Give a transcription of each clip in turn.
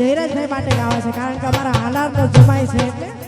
જયરાજભાઈ માટે ગાવા છે કારણ કે અમારા હાલારનો જમાય છે એટલે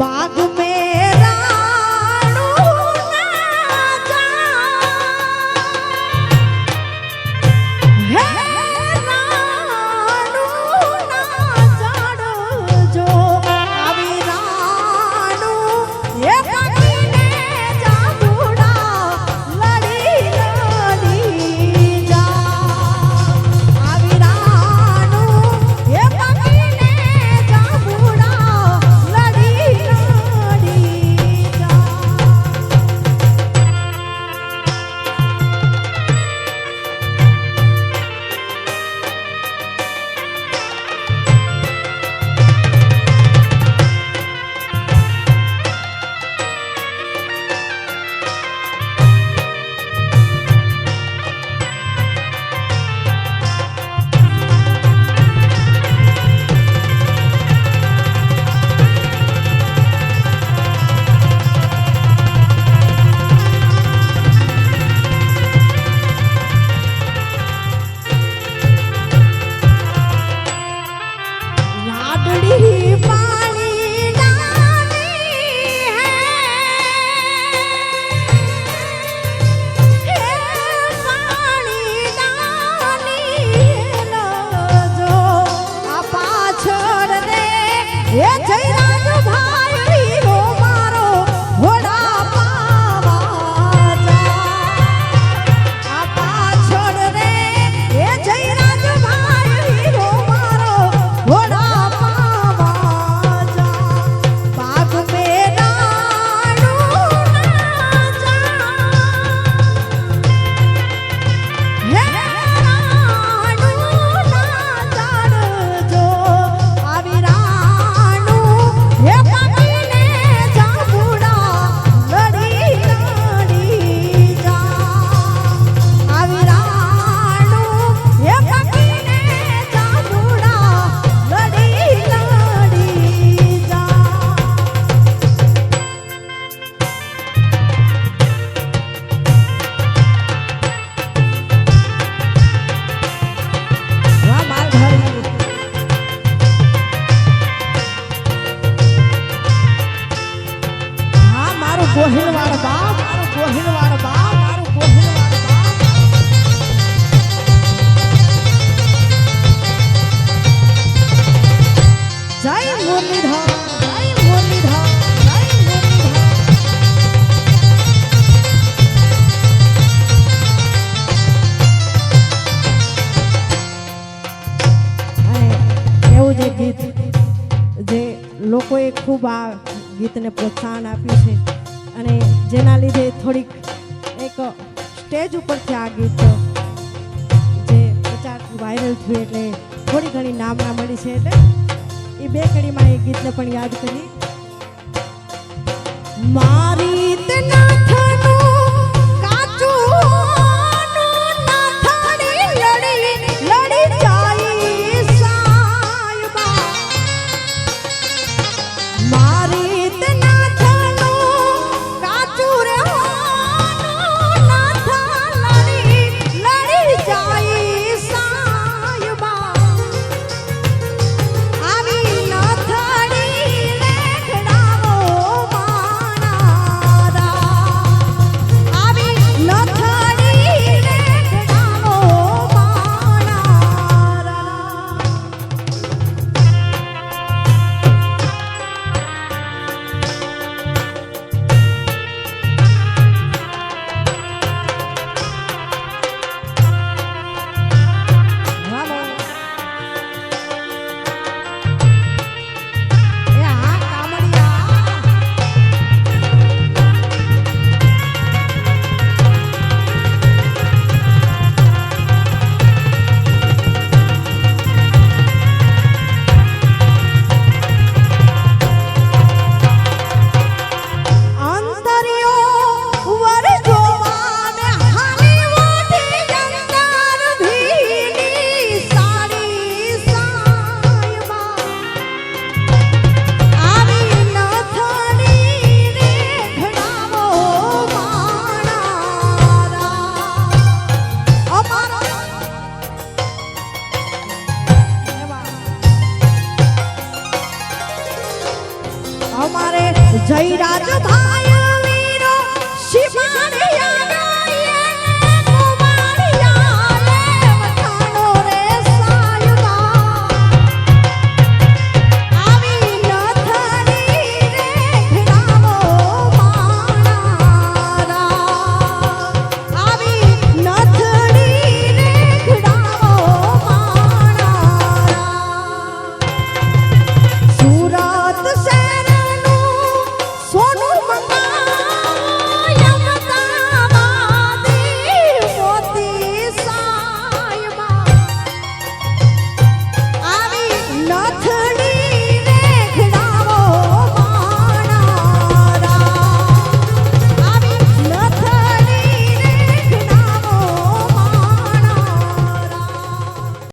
बाग में Yeah. સહિત જે લોકોએ ખૂબ આ ગીતને પ્રોત્સાહન આપ્યું છે અને જેના લીધે થોડીક એક સ્ટેજ ઉપરથી આ ગીત જે પ્રચાર વાયરલ થયું એટલે થોડી ઘણી નામના મળી છે એટલે એ બે કડીમાં એ ગીતને પણ યાદ કરી મારી সেই রাজধানী